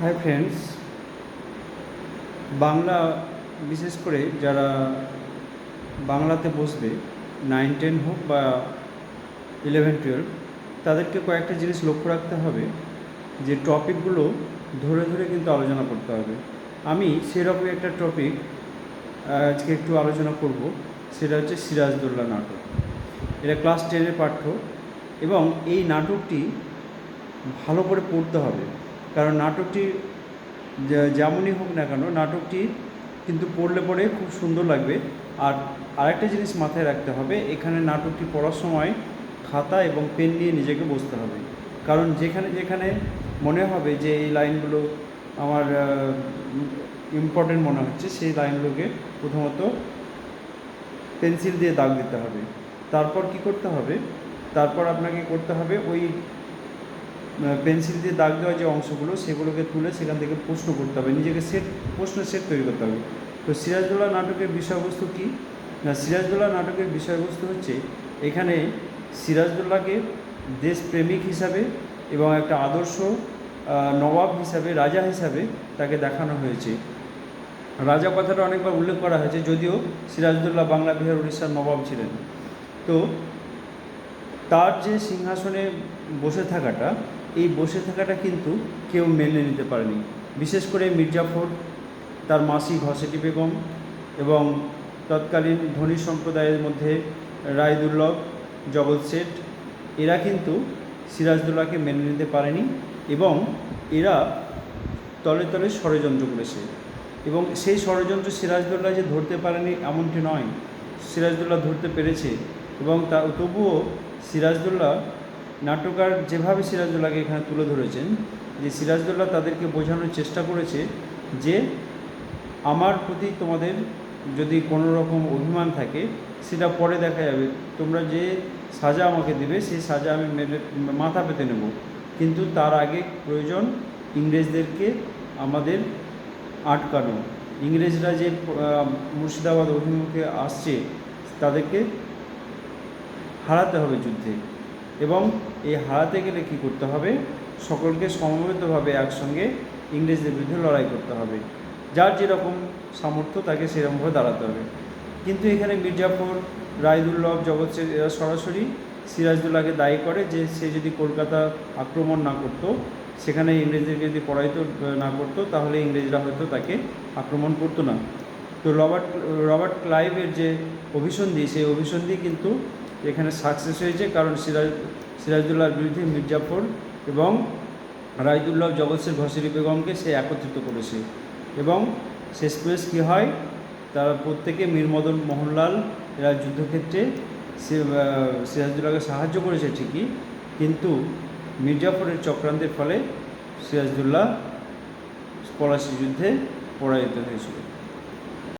Hi friends Bangla, বিশেষ করে যারা বাংলাতে বসবে নাইন টেন হোক বা ইলেভেন টুয়েলভ তাদেরকে কয়েকটা জিনিস লক্ষ্য রাখতে হবে, যে টপিকগুলো ধরে ধরে কিন্তু আলোচনা করতে হবে। আমি সেরকমই একটা টপিক আজকে একটু আলোচনা করব, সেটা হচ্ছে সিরাজদৌল্লা নাটক। এটা ক্লাস টেনের পাঠ্য এবং এই নাটকটি ভালো করে পড়তে হবে। কারণ নাটকটি যেমনই হোক না কেন, নাটকটি কিন্তু পড়লে পরে খুব সুন্দর লাগবে। আর আরেকটা জিনিস মাথায় রাখতে হবে, এখানে নাটকটি পড়ার সময় খাতা এবং পেন নিয়ে নিজেকে বসতে হবে। কারণ যেখানে যেখানে মনে হবে যে এই লাইনগুলো আমার ইম্পর্টেন্ট মনে হচ্ছে, সেই লাইনগুলোকে প্রথমত পেন্সিল দিয়ে দাগ দিতে হবে। তারপর কি করতে হবে? তারপর আপনাকে করতে হবে ওই পেন্সিল দিয়ে দাগ দেওয়া যে অংশগুলো, সেগুলোকে তুলে সেখান থেকে প্রশ্ন করতে হবে। নিজেকে সেট প্রশ্ন সেট তৈরি করতে হবে। তো সিরাজদৌল্লা নাটকের বিষয়বস্তু কী? না সিরাজদৌল্লা নাটকের বিষয়বস্তু হচ্ছে, এখানে সিরাজদৌল্লাকে দেশপ্রেমিক হিসাবে এবং একটা আদর্শ নবাব হিসাবে, রাজা হিসাবে তাকে দেখানো হয়েছে। রাজা কথাটা অনেকবার উল্লেখ করা হয়েছে, যদিও সিরাজদৌল্লা বাংলা বিহার উড়িষ্যার নবাব ছিলেন। তো তার যে সিংহাসনে বসে থাকাটা, এই বসে থাকাটা কিন্তু কেউ মেনে নিতে পারেনি। বিশেষ করে মির্জাফর তার মাসি ঘসেটি বেগম এবং তৎকালীন ধনী সম্প্রদায়ের মধ্যে রায়দুল্লভ জগৎ শেঠ, এরা কিন্তু সিরাজদৌল্লাকে মেনে নিতে পারেনি এবং এরা তলে তলে ষড়যন্ত্র করেছে। এবং সেই ষড়যন্ত্র সিরাজদৌল্লা যে ধরতে পারেনি এমনটি নয়। সিরাজদৌল্লা ধরতে পেরেছে এবং তা, তবুও সিরাজদৌল্লা নাটকার যেভাবে সিরাজদৌল্লাকে এখানে তুলে ধরেছেন, যে সিরাজদৌল্লা তাদেরকে বোঝানোর চেষ্টা করেছে যে আমার প্রতি তোমাদের যদি কোনো রকম অভিমান থাকে, সেটা পরে দেখা যাবে। তোমরা যে সাজা আমাকে দেবে, সেই সাজা আমি মেনে মাথা পেতে নেব। কিন্তু তার আগে প্রয়োজন ইংরেজদেরকে আমাদের আটকানো। ইংরেজরা যে মুর্শিদাবাদ অভিমুখে আসছে, তাদেরকে হারাতে হবে যুদ্ধে। এবং এই হারাতে গেলে কি করতে হবে? সকলকে সমবেতভাবে একসঙ্গে ইংরেজদের বিরুদ্ধে লড়াই করতে হবে। যার যেরকম সামর্থ্য, তাকে সেরকমভাবে দাঁড়াতে হবে। কিন্তু এখানে মির্জাফর রায়দুল্লভ জগৎ এরা সরাসরি সিরাজদৌল্লাকে দায়ী করে যে সে যদি কলকাতা আক্রমণ না করতো, সেখানে ইংরেজদেরকে যদি পরাজিত না করতো, তাহলে ইংরেজরা হয়তো তাকে আক্রমণ করতো না। তো রবার্ট রবার্ট ক্লাইভের যে অভিসন্ধি, সেই অভিসন্ধি কিন্তু এখানে সাকসেস হয়েছে কারণ সিরাজ সিরাজদৌল্লার বিরুদ্ধে মির্জাফর এবং রায়দুল্লাহ জগৎসের ঘসিরি বেগমকে সে একত্রিত করেছে। এবং শেষ শেষমেশ কী হয়? তারা প্রত্যেকে মীরমদন মোহনলাল এরা যুদ্ধক্ষেত্রে সে আহ, সিরাজদৌল্লাকে সাহায্য করেছে ঠিকই কিন্তু মির্জাফরের চক্রান্তের ফলে সিরাজদুল্লাহ পলাশি যুদ্ধে পরাজিত হয়েছিল।